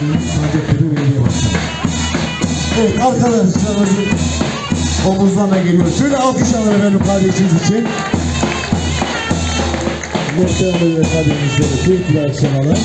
Sancaktepe Belediye Başkanı. Evet arkadaşlarımızın omuzlarına geliyor. Şöyle alkış alın efendim kardeşiniz için. Muhtemelen ve kardeşimizle de keyifli akşamlar.